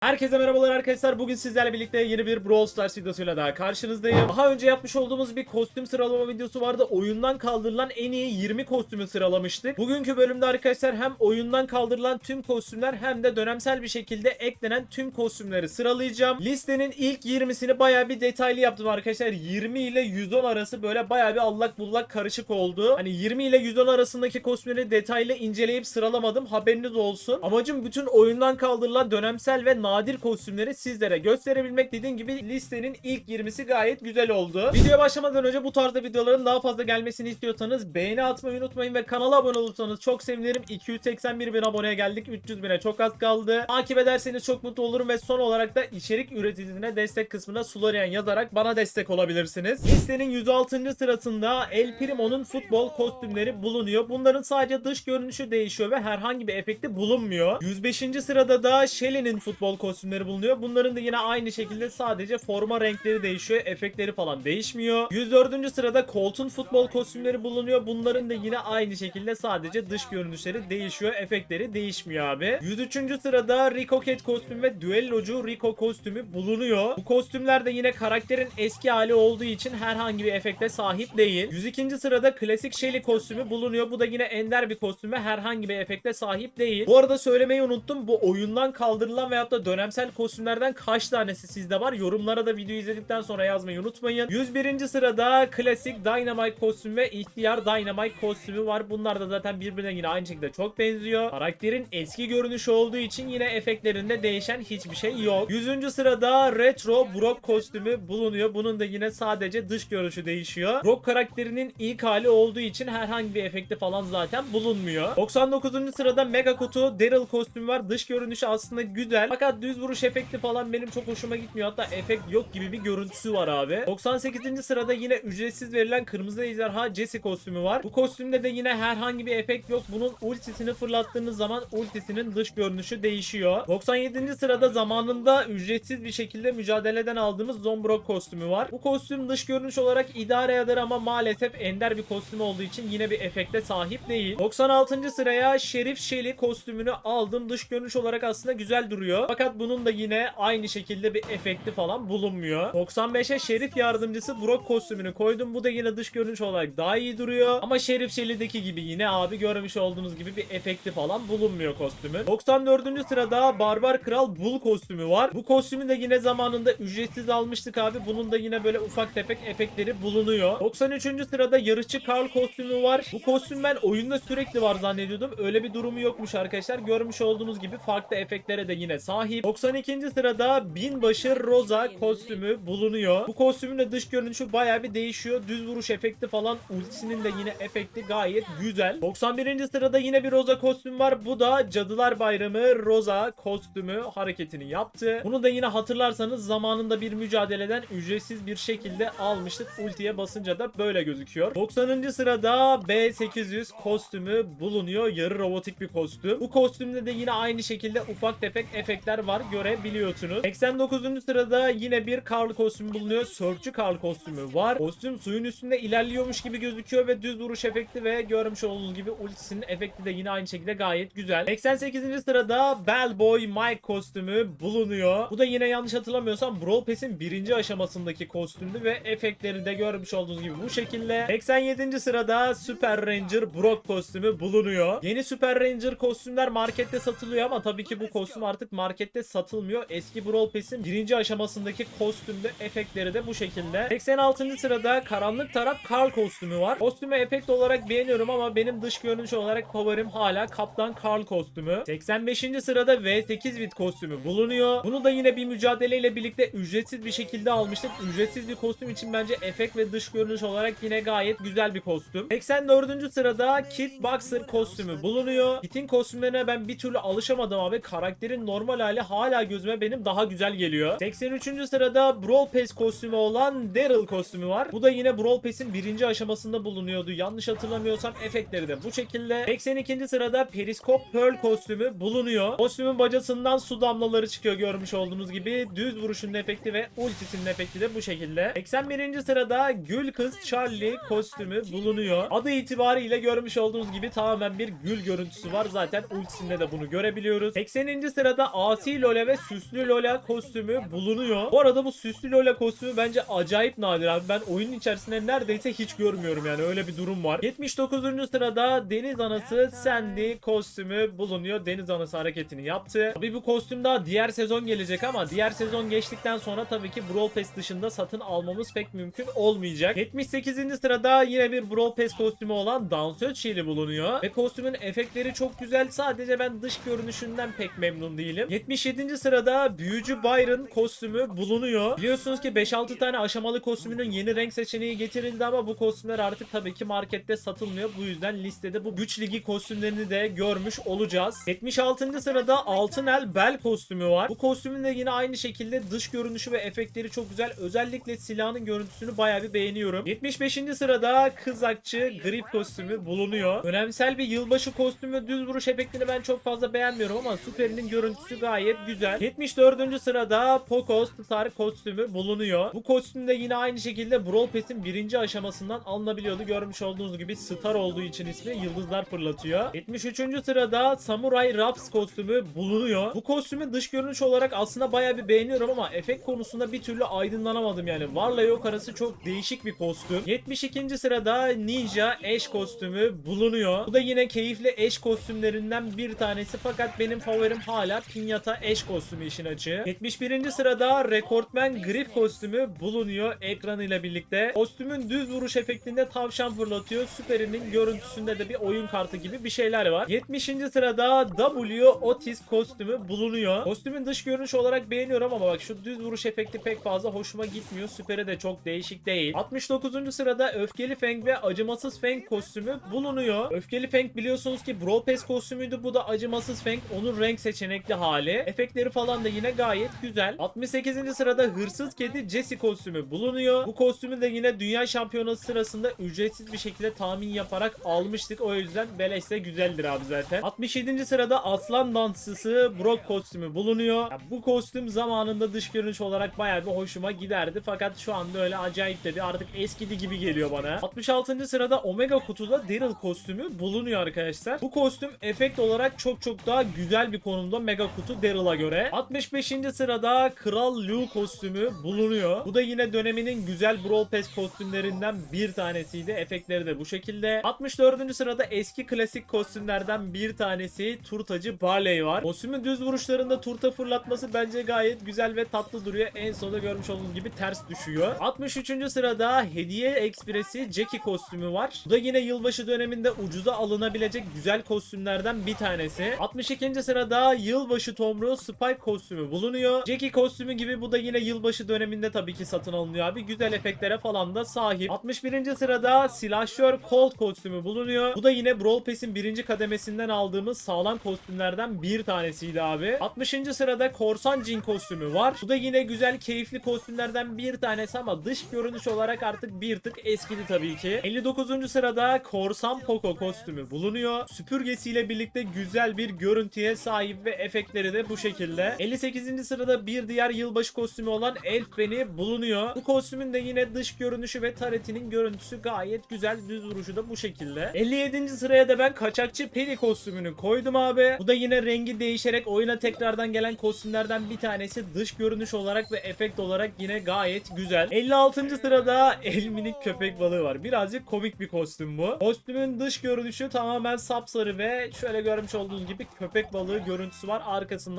Herkese merhabalar arkadaşlar. Bugün sizlerle birlikte yeni bir Brawl Stars videosuyla daha karşınızdayım. Daha önce yapmış olduğumuz bir kostüm sıralama videosu vardı. Oyundan kaldırılan en iyi 20 kostümü sıralamıştık. Bugünkü bölümde arkadaşlar hem oyundan kaldırılan tüm kostümler hem de dönemsel bir şekilde eklenen tüm kostümleri sıralayacağım. Listenin ilk 20'sini bayağı bir detaylı yaptım arkadaşlar. 20 ile 110 arası böyle bayağı bir allak bullak karışık oldu. Hani 20 ile 110 arasındaki kostümleri detaylı inceleyip sıralamadım. Haberiniz olsun. Amacım bütün oyundan kaldırılan dönemsel ve nadir kostümleri sizlere gösterebilmek. Dediğim gibi listenin ilk 20'si gayet güzel oldu. Videoya başlamadan önce bu tarzda videoların daha fazla gelmesini istiyorsanız beğeni atmayı unutmayın ve kanala abone olursanız çok sevinirim. 281 bin aboneye geldik. 300 bine çok az kaldı. Takip ederseniz çok mutlu olurum ve son olarak da içerik üreticisine destek kısmına Sularian yazarak bana destek olabilirsiniz. Listenin 106. sırasında El Primo'nun futbol kostümleri bulunuyor. Bunların sadece dış görünüşü değişiyor ve herhangi bir efekti bulunmuyor. 105. sırada da Shelly'nin futbol kostümleri bulunuyor. Bunların da yine aynı şekilde sadece forma renkleri değişiyor. Efektleri falan değişmiyor. 104. sırada Colt'un futbol kostümleri bulunuyor. Bunların da yine aynı şekilde sadece dış görünüşleri değişiyor. Efektleri değişmiyor abi. 103. sırada Rico Cat kostümü ve düellocu Rico kostümü bulunuyor. Bu kostümler de yine karakterin eski hali olduğu için herhangi bir efekte sahip değil. 102. sırada klasik Shelly kostümü bulunuyor. Bu da yine ender bir kostüm ve herhangi bir efekte sahip değil. Bu arada söylemeyi unuttum. Bu oyundan kaldırılan veyahut da dönemsel kostümlerden kaç tanesi sizde var? Yorumlara da video izledikten sonra yazmayı unutmayın. 101. sırada klasik Dynamite kostümü ve ihtiyar Dynamite kostümü var. Bunlar da zaten birbirine yine aynı şekilde çok benziyor. Karakterin eski görünüşü olduğu için yine efektlerinde değişen hiçbir şey yok. 100. sırada retro Brock kostümü bulunuyor. Bunun da yine sadece dış görünüşü değişiyor. Brock karakterinin ilk hali olduğu için herhangi bir efekti falan zaten bulunmuyor. 99. sırada Mega Kutu Daryl kostümü var. Dış görünüşü aslında güzel. Fakat düz vuruş efekti falan benim çok hoşuma gitmiyor. Hatta efekt yok gibi bir görüntüsü var abi. 98. sırada yine ücretsiz verilen Kırmızı Ejderha Jesse kostümü var. Bu kostümde de yine herhangi bir efekt yok. Bunun ultisini fırlattığınız zaman ultisinin dış görünüşü değişiyor. 97. sırada zamanında ücretsiz bir şekilde mücadeleden aldığımız Zombro kostümü var. Bu kostüm dış görünüş olarak idare eder ama maalesef ender bir kostüm olduğu için yine bir efekte sahip değil. 96. sıraya Şerif Shelly kostümünü aldım. Dış görünüş olarak aslında güzel duruyor. Fakat bunun da yine aynı şekilde bir efekti falan bulunmuyor. 95'e Şerif yardımcısı Brock kostümünü koydum. Bu da yine dış görünüş olarak daha iyi duruyor. Ama Şerif Shelly'deki gibi yine abi görmüş olduğunuz gibi bir efekti falan bulunmuyor kostümün. 94. sırada Barbar Kral Bull kostümü var. Bu kostümü de yine zamanında ücretsiz almıştık abi. Bunun da yine böyle ufak tefek efektleri bulunuyor. 93. sırada Yarışçı Karl kostümü var. Bu kostüm ben oyunda sürekli var zannediyordum. Öyle bir durumu yokmuş arkadaşlar. Görmüş olduğunuz gibi farklı efektlere de yine sahip. 92. sırada Binbaşı Rosa kostümü bulunuyor. Bu kostümün de dış görünüşü bayağı bir değişiyor. Düz vuruş efekti falan ultisinin de yine efekti gayet güzel. 91. sırada yine bir Rosa kostüm var. Bu da Cadılar Bayramı Rosa kostümü hareketini yaptı. Bunu da yine hatırlarsanız zamanında bir mücadeleden ücretsiz bir şekilde almıştık. Ultiye basınca da böyle gözüküyor. 90. sırada B800 kostümü bulunuyor. Yarı robotik bir kostüm. Bu kostümde de yine aynı şekilde ufak tefek efektler var görebiliyorsunuz. 89. sırada yine bir Karl kostümü bulunuyor. Sörfçü Karl kostümü var. Kostüm suyun üstünde ilerliyormuş gibi gözüküyor ve düz vuruş efekti ve görmüş olduğunuz gibi ultisinin efekti de yine aynı şekilde gayet güzel. 88. sırada Bellboy Mike kostümü bulunuyor. Bu da yine yanlış hatırlamıyorsam Brawl Pass'in birinci aşamasındaki kostümdü ve efektleri de görmüş olduğunuz gibi bu şekilde. 87. sırada Super Ranger Brock kostümü bulunuyor. Yeni Super Ranger kostümler markette satılıyor ama tabii ki bu kostüm artık markette satılmıyor. Eski Brawl Pass'in birinci aşamasındaki kostümde efektleri de bu şekilde. 86. sırada karanlık taraf Karl kostümü var. Kostümü efekt olarak beğeniyorum ama benim dış görünüş olarak favorim hala Kaptan Karl kostümü. 85. sırada V8 bit kostümü bulunuyor. Bunu da yine bir mücadeleyle birlikte ücretsiz bir şekilde almıştık. Ücretsiz bir kostüm için bence efekt ve dış görünüş olarak yine gayet güzel bir kostüm. 84. sırada Kit Boxer kostümü bulunuyor. Kit'in kostümlerine ben bir türlü alışamadım abi. Karakterin normal hali hala gözüme benim daha güzel geliyor. 83. sırada Brawl Pass kostümü olan Daryl kostümü var. Bu da yine Brawl Pass'in birinci aşamasında bulunuyordu. Yanlış hatırlamıyorsam efektleri de bu şekilde. 82. sırada Periskop Pearl kostümü bulunuyor. Kostümün bacasından su damlaları çıkıyor görmüş olduğunuz gibi. Düz vuruşun efekti ve ultisinin efekti de bu şekilde. 81. sırada Gül Kız Charlie kostümü bulunuyor. Adı itibariyle görmüş olduğunuz gibi tamamen bir gül görüntüsü var. Zaten ultisinde de bunu görebiliyoruz. 80. sırada Asi VC Lola ve Süslü Lola kostümü bulunuyor. Bu arada bu Süslü Lola kostümü bence acayip nadir abi. Ben oyunun içerisinde neredeyse hiç görmüyorum yani öyle bir durum var. 79. sırada Deniz Anası Sandy kostümü bulunuyor. Deniz Anası hareketini yaptı. Tabii bu kostüm daha diğer sezon gelecek ama diğer sezon geçtikten sonra tabii ki Brawl Pass dışında satın almamız pek mümkün olmayacak. 78. sırada yine bir Brawl Pass kostümü olan dansöz şiiri bulunuyor. Ve kostümün efektleri çok güzel. Sadece ben dış görünüşünden pek memnun değilim. 77. sırada Büyücü Byron kostümü bulunuyor. Biliyorsunuz ki 5-6 tane aşamalı kostümünün yeni renk seçeneği getirildi ama bu kostümler artık tabii ki markette satılmıyor. Bu yüzden listede bu güç ligi kostümlerini de görmüş olacağız. 76. sırada Altın El Bel kostümü var. Bu kostümün de yine aynı şekilde dış görünüşü ve efektleri çok güzel. Özellikle silahın görüntüsünü bayağı bir beğeniyorum. 75. sırada Kızakçı Grip kostümü bulunuyor. Önemsel bir yılbaşı kostümü düz vuruş efektini ben çok fazla beğenmiyorum ama Super'in görüntüsü gayet güzel. 74. sırada Poco Star kostümü bulunuyor. Bu kostüm de yine aynı şekilde Brawl Pass'in birinci aşamasından alınabiliyordu. Görmüş olduğunuz gibi Star olduğu için ismi yıldızlar fırlatıyor. 73. sırada Samurai Raps kostümü bulunuyor. Bu kostümü dış görünüş olarak aslında bayağı bir beğeniyorum ama efekt konusunda bir türlü aydınlanamadım yani. Varla yok arası çok değişik bir kostüm. 72. sırada Ninja Ash kostümü bulunuyor. Bu da yine keyifli Ash kostümlerinden bir tanesi fakat benim favorim hala Pinyata Ash kostümü işin açığı. 71. sırada Rekortman Grif kostümü bulunuyor ekranıyla birlikte. Kostümün düz vuruş efektinde tavşan fırlatıyor. Süperinin görüntüsünde de bir oyun kartı gibi bir şeyler var. 70. sırada W Otis kostümü bulunuyor. Kostümün dış görünüş olarak beğeniyorum ama bak şu düz vuruş efekti pek fazla hoşuma gitmiyor. Süperi de çok değişik değil. 69. sırada Öfkeli Feng ve Acımasız Feng kostümü bulunuyor. Öfkeli Feng biliyorsunuz ki Brawl Pass kostümüydü. Bu da Acımasız Feng. Onun renk seçenekli hali. Efektleri falan da yine gayet güzel. 68. sırada Hırsız Kedi Jesse kostümü bulunuyor. Bu kostümü de yine Dünya Şampiyonası sırasında ücretsiz bir şekilde tahmin yaparak almıştık. O yüzden beleşse güzeldir abi zaten. 67. sırada Aslan Dansçısı Brock kostümü bulunuyor. Ya bu kostüm zamanında dış görünüş olarak bayağı bir hoşuma giderdi. Fakat şu anda öyle acayip dedi. Artık eskidi gibi geliyor bana. 66. sırada Omega kutuda Daryl kostümü bulunuyor arkadaşlar. Bu kostüm efekt olarak çok çok daha güzel bir konumda Mega kutu Daryl'a göre. 65. sırada Kral Lu kostümü bulunuyor. Bu da yine döneminin güzel Brawl Pass kostümlerinden bir tanesiydi. Efektleri de bu şekilde. 64. sırada eski klasik kostümlerden bir tanesi Turtacı Barley var. Kostümün düz vuruşlarında turta fırlatması bence gayet güzel ve tatlı duruyor. En sonunda görmüş olduğunuz gibi ters düşüyor. 63. sırada Hediye Ekspresi Jackie kostümü var. Bu da yine yılbaşı döneminde ucuza alınabilecek güzel kostümlerden bir tanesi. 62. sırada Yılbaşı Tomruğu Spike kostümü bulunuyor. Jackie kostümü gibi bu da yine yılbaşı döneminde tabii ki satın alınıyor abi. Güzel efektlere falan da sahip. 61. sırada Silahşör Colt kostümü bulunuyor. Bu da yine Brawl Pass'in birinci kademesinden aldığımız sağlam kostümlerden bir tanesiydi abi. 60. sırada Korsan Jin kostümü var. Bu da yine güzel keyifli kostümlerden bir tanesi ama dış görünüş olarak artık bir tık eskidi tabii ki. 59. sırada Korsan Poco kostümü bulunuyor. Süpürgesiyle birlikte güzel bir görüntüye sahip ve efektleri de bu şekilde. 58. sırada bir diğer yılbaşı kostümü olan Elf Beni bulunuyor. Bu kostümün de yine dış görünüşü ve taretinin görüntüsü gayet güzel. Düz vuruşu da bu şekilde. 57. sıraya da ben kaçakçı Penny kostümünü koydum abi. Bu da yine rengi değişerek oyuna tekrardan gelen kostümlerden bir tanesi. Dış görünüş olarak ve efekt olarak yine gayet güzel. 56. sırada el minik köpek balığı var. Birazcık komik bir kostüm bu. Kostümün dış görünüşü tamamen sapsarı ve şöyle görmüş olduğunuz gibi köpek balığı görüntüsü var.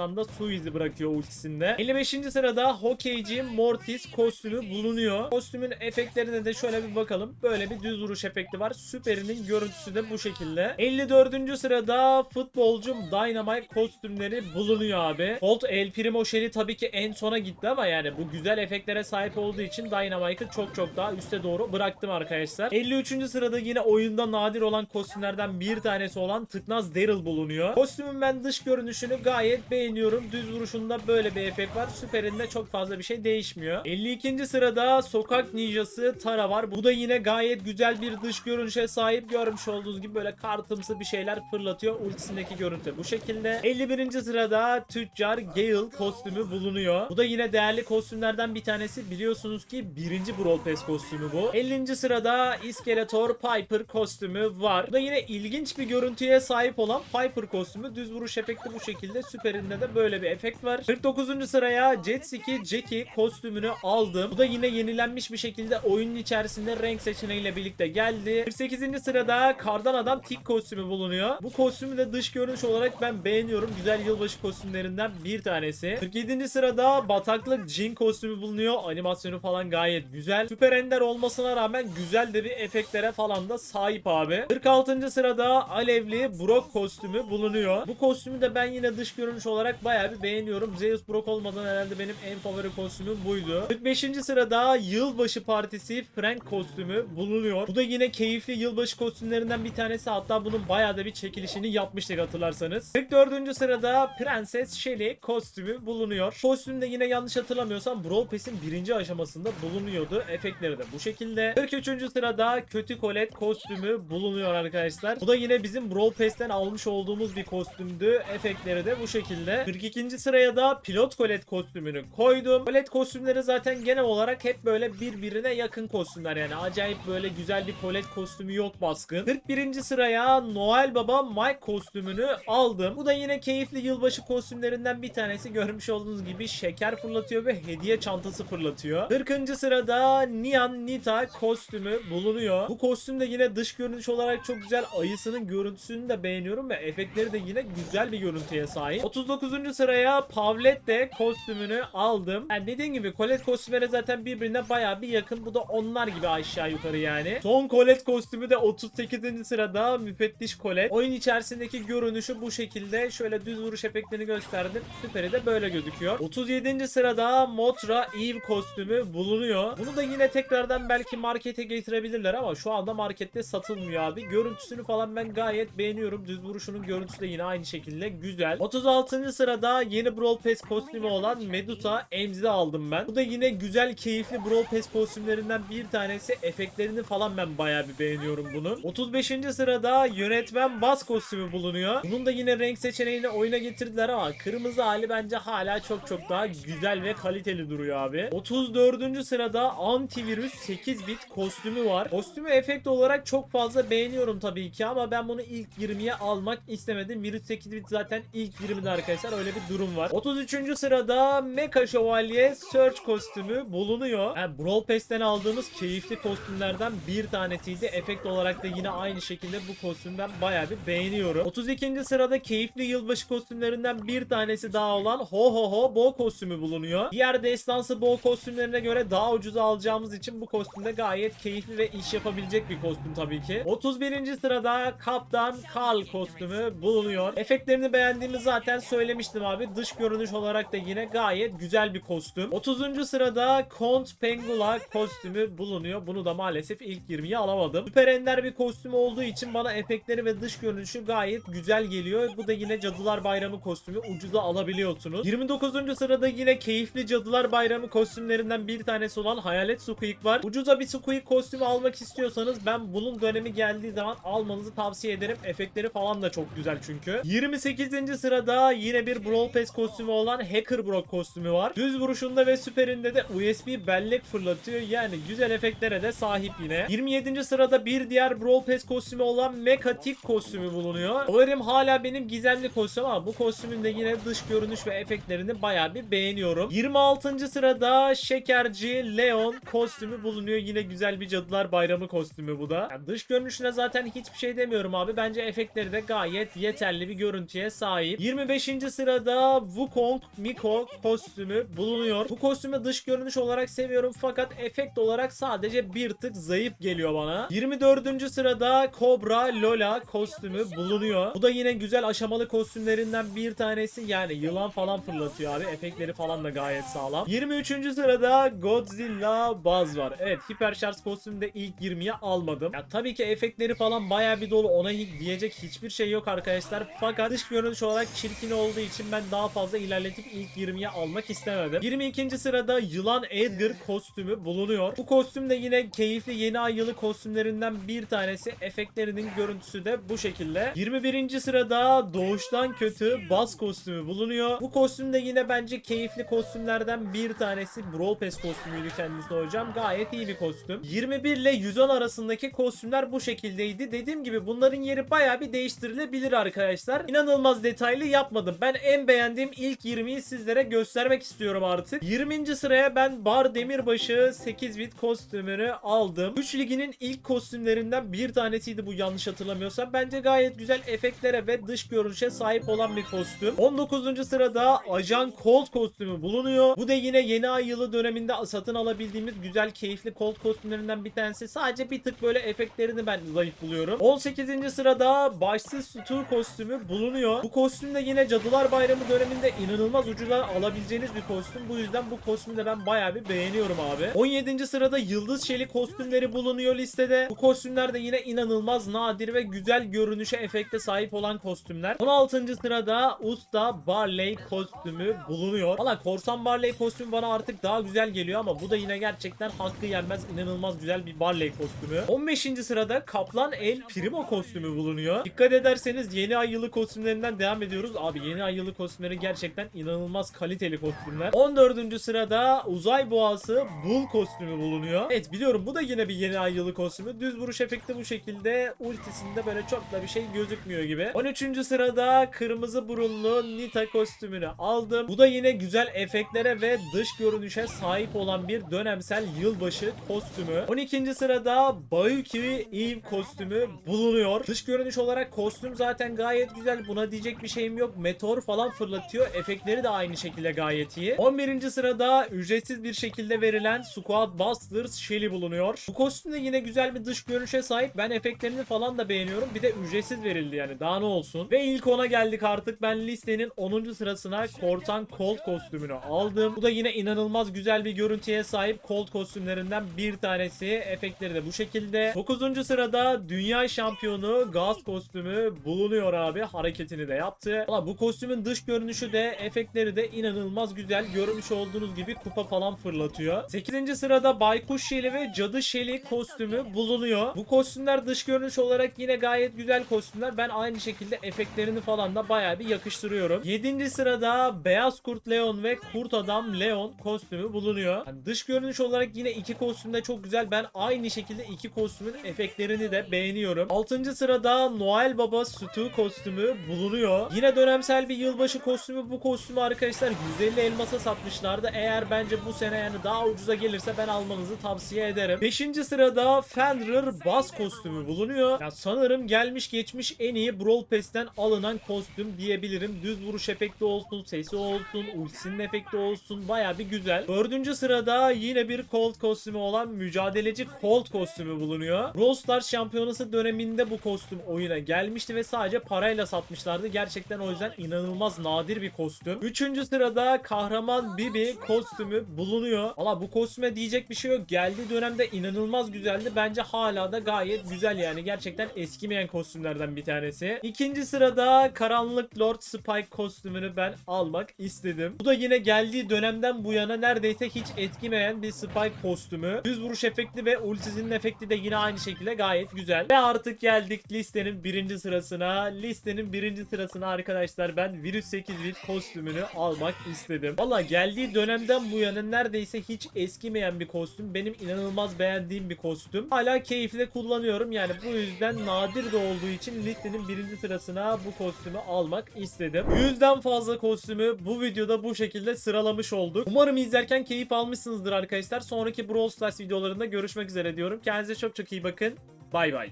Arkasından da su izi bırakıyor ultisinde. 55. sırada hokeyci Mortis kostümü bulunuyor. Kostümün efektlerine de şöyle bir bakalım. Böyle bir düz vuruş efekti var. Süperinin görüntüsü de bu şekilde. 54. sırada futbolcu Dynamite kostümleri bulunuyor abi. Colt El Primo Shelly tabii ki en sona gitti ama yani bu güzel efektlere sahip olduğu için Dynamite'ı çok çok daha üste doğru bıraktım arkadaşlar. 53. sırada yine oyunda nadir olan kostümlerden bir tanesi olan Tıknaz Daryl bulunuyor. Kostümün ben dış görünüşünü gayet beğeniyorum. Düz vuruşunda böyle bir efekt var. Süperinde çok fazla bir şey değişmiyor. 52. sırada Sokak Ninjası Tara var. Bu da yine gayet güzel bir dış görünüşe sahip. Görmüş olduğunuz gibi böyle kartımsı bir şeyler fırlatıyor. Ultisindeki görüntü bu şekilde. 51. sırada Tüccar Gale kostümü bulunuyor. Bu da yine değerli kostümlerden bir tanesi. Biliyorsunuz ki birinci Brawl Pass kostümü bu. 50. sırada İskeletor Piper kostümü var. Bu da yine ilginç bir görüntüye sahip olan Piper kostümü. Düz vuruş efekti bu şekilde. Süperinde de böyle bir efekt var. 49. sıraya Jet Ski Jackie kostümünü aldım. Bu da yine yenilenmiş bir şekilde oyunun içerisinde renk seçeneğiyle birlikte geldi. 48. sırada Kardan Adam Tik kostümü bulunuyor. Bu kostümü de dış görünüş olarak ben beğeniyorum. Güzel yılbaşı kostümlerinden bir tanesi. 47. sırada Bataklık Jin kostümü bulunuyor. Animasyonu falan gayet güzel. Süper Ender olmasına rağmen güzel de bir efektlere falan da sahip abi. 46. sırada Alevli Brock kostümü bulunuyor. Bu kostümü de ben yine dış görünüş olarak bayağı bir beğeniyorum. Zeus Brock olmadan herhalde benim en favori kostümüm buydu. 45. sırada Yılbaşı Partisi Frank kostümü bulunuyor. Bu da yine keyifli yılbaşı kostümlerinden bir tanesi. Hatta bunun bayağı da bir çekilişini yapmıştık hatırlarsanız. 44. sırada Prenses Shelly kostümü bulunuyor. Kostüm de yine yanlış hatırlamıyorsam Brawl Pass'in birinci aşamasında bulunuyordu. Efektleri de bu şekilde. 43. sırada Kötü Colette kostümü bulunuyor arkadaşlar. Bu da yine bizim Brawl Pass'ten almış olduğumuz bir kostümdü. Efektleri de bu şekilde. 42. sıraya da Pilot Colette kostümünü koydum. Colette kostümleri zaten genel olarak hep böyle birbirine yakın kostümler yani. Acayip böyle güzel bir Colette kostümü yok baskın. 41. sıraya Noel Baba Mike kostümünü aldım. Bu da yine keyifli yılbaşı kostümlerinden bir tanesi. Görmüş olduğunuz gibi şeker fırlatıyor ve hediye çantası fırlatıyor. 40. sırada Nian Nita kostümü bulunuyor. Bu kostüm de yine dış görünüş olarak çok güzel. Ayısının görüntüsünü de beğeniyorum ve efektleri de yine güzel bir görüntüye sahip. 39. sıraya Pavlette kostümünü aldım. Yani dediğim gibi Colette kostümleri zaten birbirine bayağı bir yakın. Bu da onlar gibi aşağı yukarı yani. Son Colette kostümü de 38. sırada Müfettiş Colette. Oyun içerisindeki görünüşü bu şekilde. Şöyle düz vuruş efektlerini gösterdim. Süperi de böyle gözüküyor. 37. sırada Motra Eve kostümü bulunuyor. Bunu da yine tekrardan belki markete getirebilirler ama şu anda markette satılmıyor abi. Görüntüsünü falan ben gayet beğeniyorum. Düz vuruşunun görüntüsü de yine aynı şekilde güzel. 36. sırada yeni Brawl Pass kostümü olan Medusa Emzi aldım ben. Bu da yine güzel keyifli Brawl Pass kostümlerinden bir tanesi. Efektlerini falan ben bayağı bir beğeniyorum bunun. 35. sırada yönetmen Bas kostümü bulunuyor. Bunun da yine renk seçeneğini oyuna getirdiler ama kırmızı hali bence hala çok çok daha güzel ve kaliteli duruyor abi. 34. sırada antivirüs 8 bit kostümü var. Kostümü efekt olarak çok fazla beğeniyorum tabii ki ama ben bunu ilk 20'ye almak istemedim. Virüs 8 bit zaten ilk 20'de arkadaşlar öyle bir durum var. 33. sırada Mecha Şövalye Search kostümü bulunuyor. Yani Brawl Pass'ten aldığımız keyifli kostümlerden bir tanesiydi. Efekt olarak da yine aynı şekilde bu kostümü ben bayağı bir beğeniyorum. 32. sırada keyifli yılbaşı kostümlerinden bir tanesi daha olan Ho Ho Ho Bo kostümü bulunuyor. Diğer destansı Bo kostümlerine göre daha ucuza alacağımız için bu kostümde gayet keyifli ve iş yapabilecek bir kostüm tabii ki. 31. sırada Kaptan Karl kostümü bulunuyor. Efektlerini beğendiğimi zaten söylemiştim abi. Dış görünüş olarak da yine gayet güzel bir kostüm. 30. sırada Kont Pengula kostümü bulunuyor. Bunu da maalesef ilk 20'ye alamadım. Süper ender bir kostüm olduğu için bana efektleri ve dış görünüşü gayet güzel geliyor. Bu da yine Cadılar Bayramı kostümü ucuza alabiliyorsunuz. 29. sırada yine keyifli Cadılar Bayramı kostümlerinden bir tanesi olan Hayalet Squeak var. Ucuza bir Squeak kostümü almak istiyorsanız ben bunun dönemi geldiği zaman almanızı tavsiye ederim. Efektleri falan da çok güzel çünkü. 28. sırada yine bir Brawl Pass kostümü olan Hacker Brock kostümü var. Düz vuruşunda ve süperinde de USB bellek fırlatıyor. Yani güzel efektlere de sahip yine. 27. sırada bir diğer Brawl Pass kostümü olan Mekatik kostümü bulunuyor. Favorim hala benim gizemli kostüm ama bu kostümün de yine dış görünüş ve efektlerini bayağı bir beğeniyorum. 26. sırada Şekerci Leon kostümü bulunuyor. Yine güzel bir Cadılar Bayramı kostümü bu da. Yani dış görünüşüne zaten hiçbir şey demiyorum abi. Bence efektleri de gayet yeterli bir görüntüye sahip. 25. sırada Wukong Miko kostümü bulunuyor. Bu kostümü dış görünüş olarak seviyorum fakat efekt olarak sadece bir tık zayıf geliyor bana. 24. sırada Cobra Lola kostümü bulunuyor. Bu da yine güzel aşamalı kostümlerinden bir tanesi. Yani yılan falan fırlatıyor abi. Efektleri falan da gayet sağlam. 23. sırada Godzilla Buzz var. Evet hiper şarj kostümü de ilk 20'ye almadım. Ya tabii ki efektleri falan bayağı bir dolu. Ona diyecek hiçbir şey yok arkadaşlar. Fakat dış görünüş olarak çirkin olduğu için ben daha fazla ilerletip ilk 20'ye almak istemedim. 22. sırada Yılan Edgar kostümü bulunuyor. Bu kostüm de yine keyifli yeni ay yılı kostümlerinden bir tanesi. Efektlerinin görüntüsü de bu şekilde. 21. sırada Doğuştan Kötü Buzz kostümü bulunuyor. Bu kostüm de yine bence keyifli kostümlerden bir tanesi. Brawl Pass kostümüydü kendisi hocam. Gayet iyi bir kostüm. 21 ile 110 arasındaki kostümler bu şekildeydi. Dediğim gibi bunların yeri bayağı bir değiştirilebilir arkadaşlar. İnanılmaz detaylı yapmadım. Ben ben en beğendiğim ilk 20'yi sizlere göstermek istiyorum artık. 20. sıraya ben Bar Demirbaşı 8 bit kostümünü aldım. 3 liginin ilk kostümlerinden bir tanesiydi bu yanlış hatırlamıyorsam. Bence gayet güzel efektlere ve dış görünüşe sahip olan bir kostüm. 19. sırada Ajan Colt kostümü bulunuyor. Bu da yine yeni ay yılı döneminde satın alabildiğimiz güzel keyifli Colt kostümlerinden bir tanesi. Sadece bir tık böyle efektlerini ben zayıf buluyorum. 18. sırada başsız Sutur kostümü bulunuyor. Bu kostüm de yine Cadılar Bayramı döneminde inanılmaz ucuza alabileceğiniz bir kostüm. Bu yüzden bu kostümü de ben bayağı bir beğeniyorum abi. 17. sırada Yıldız Çelik kostümleri bulunuyor listede. Bu kostümler de yine inanılmaz nadir ve güzel görünüşe efekte sahip olan kostümler. 16. sırada Usta Barley kostümü bulunuyor. Valla Korsan Barley kostümü bana artık daha güzel geliyor ama bu da yine gerçekten hakkı yenmez inanılmaz güzel bir Barley kostümü. 15. sırada Kaplan El Primo kostümü bulunuyor. Dikkat ederseniz yeni ay yılı kostümlerinden devam ediyoruz. Abi yeni ay yılı kostümleri gerçekten inanılmaz kaliteli kostümler. 14. sırada Uzay Boğası Bull kostümü bulunuyor. Evet biliyorum bu da yine bir yeni ay yılı kostümü. Düz vuruş efekti bu şekilde. Ultisinde böyle çok da bir şey gözükmüyor gibi. 13. sırada kırmızı burunlu Nita kostümünü aldım. Bu da yine güzel efektlere ve dış görünüşe sahip olan bir dönemsel yılbaşı kostümü. 12. sırada Bayuki Eve kostümü bulunuyor. Dış görünüş olarak kostüm zaten gayet güzel. Buna diyecek bir şeyim yok. Meteor falan fırlatıyor. Efektleri de aynı şekilde gayet iyi. 11. sırada ücretsiz bir şekilde verilen Squad Busters Shelly bulunuyor. Bu kostüm de yine güzel bir dış görünüşe sahip. Ben efektlerini falan da beğeniyorum. Bir de ücretsiz verildi yani. Daha ne olsun. Ve ilk ona geldik artık. Ben listenin 10. sırasına Korsan Colt kostümünü aldım. Bu da yine inanılmaz güzel bir görüntüye sahip Colt kostümlerinden bir tanesi. Efektleri de bu şekilde. 9. sırada Dünya Şampiyonu Gaz kostümü bulunuyor abi. Hareketini de yaptı. Valla bu kostümün dış görünüşü de efektleri de inanılmaz güzel. Görmüş olduğunuz gibi kupa falan fırlatıyor. 8. sırada Baykuş Şeli ve Cadı Şeli kostümü bulunuyor. Bu kostümler dış görünüş olarak yine gayet güzel kostümler. Ben aynı şekilde efektlerini falan da bayağı bir yakıştırıyorum. 7. sırada Beyaz Kurt Leon ve Kurt Adam Leon kostümü bulunuyor. Yani dış görünüş olarak yine iki kostüm de çok güzel. Ben aynı şekilde iki kostümün efektlerini de beğeniyorum. 6. sırada Noel Baba Stu kostümü bulunuyor. Yine dönemsel bir yılbaşı kostümü. Bu kostümü arkadaşlar 150 elmasa satmışlardı. Eğer bence bu sene yani daha ucuza gelirse ben almanızı tavsiye ederim. 5. sırada Fenrir Bass kostümü bulunuyor. Ya sanırım gelmiş geçmiş en iyi Brawl Pass'ten alınan kostüm diyebilirim. Düz vuruş efekti olsun, sesi olsun, ultisinin efekti olsun. Baya bir güzel. 4. sırada yine bir Colt kostümü olan mücadeleci Colt kostümü bulunuyor. Brawl Stars şampiyonası döneminde bu kostüm oyuna gelmişti ve sadece parayla satmışlardı. Gerçekten o yüzden inanılmaz nadir bir kostüm. 3. sırada kahraman Bibi kostümü bulunuyor. Valla bu kostüme diyecek bir şey yok. Geldiği dönemde inanılmaz güzeldi. Bence hala da gayet güzel yani. Gerçekten eskimeyen kostümlerden bir tanesi. İkinci sırada Karanlık Lord Spike kostümünü ben almak istedim. Bu da yine geldiği dönemden bu yana neredeyse hiç etkimeyen bir Spike kostümü. Düz vuruş efekti ve ultisinin efekti de yine aynı şekilde gayet güzel. Ve artık geldik listenin birinci sırasına. Listenin birinci sırasına arkadaşlar ben Virüs 8 bit kostümünü almak istedim. Valla geldiği dönemden bu yana neredeyse hiç eskimeyen bir kostüm. Benim inanılmaz beğendiğim bir kostüm. Hala keyifle kullanıyorum. Yani bu yüzden nadir de olduğu için listenin birinci sırasına bu kostümü almak istedim. Yüzden fazla kostümü bu videoda bu şekilde sıralamış olduk. Umarım izlerken keyif almışsınızdır arkadaşlar. Sonraki Brawl Stars videolarında görüşmek üzere diyorum. Kendinize çok çok iyi bakın. Bay bay.